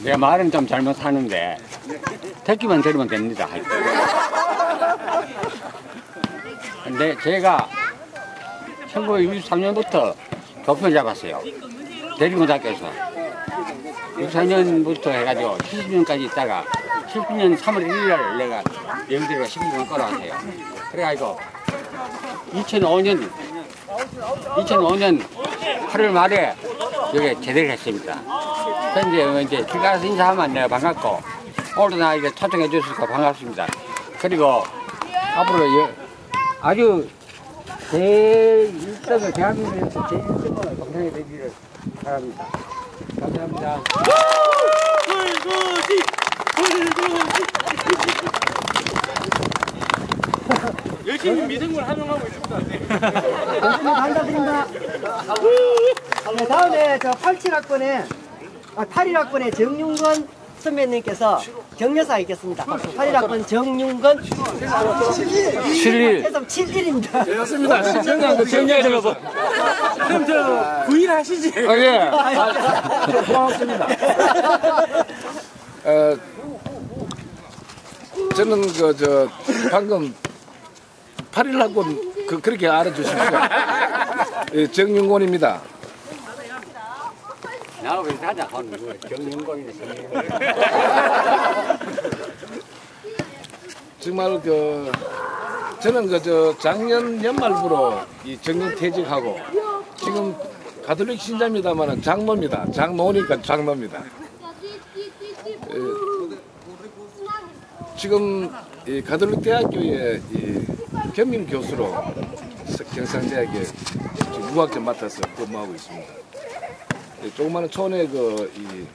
내 말은 좀 잘못하는데 듣기만 들으면 됩니다. 근데 제가 1963년부터 교편 잡았어요. 대리고등학교에서. 64년부터 해가지고 70년까지 있다가 70년 3월 1일 내가 영들이가 12년 끌어왔어요. 그래가지고 2005년 2005년 8월 말에 여기 제대를 했습니다. 현재 이제 길 가서 인사하면 내가 반갑고 오늘도 나 이제 초청해 주셔서 반갑습니다. 그리고 앞으로 여- 아주 제1등을 대한민국에서 제1등을 감상해 되기를 바랍니다. 감사합니다. 열심히 미생물 활용하고 있습니다. 교수님 감사드립니다. 네, 다음에 저 87학번에 아, 81학번에 정윤건 선배님께서 격려사 있겠습니다. 81학번 정윤건 7일 해서 71입니다. 좋습니다. 시청자 그 정리해 들어봐. 그럼 저 부인 하시지. 어, 예. 고맙습니다. 어, 저는 그 저 방금 8일 학번 그 그렇게 알아주십시오. 예, 정윤곤입니다. 나하고 비슷하자. 하는 거. 정윤건이네, 정윤건. 정말 그 저는 그 저 작년 연말부로 이 정년 퇴직하고 지금 가톨릭 신자입니다만은 장로입니다. 장로니까 장로입니다. 예, 지금 이 가톨릭 대학교의 이 겸임 교수로 경상대학에 유학점 맡아서 근무하고 있습니다. 예, 조그마한 촌에 그이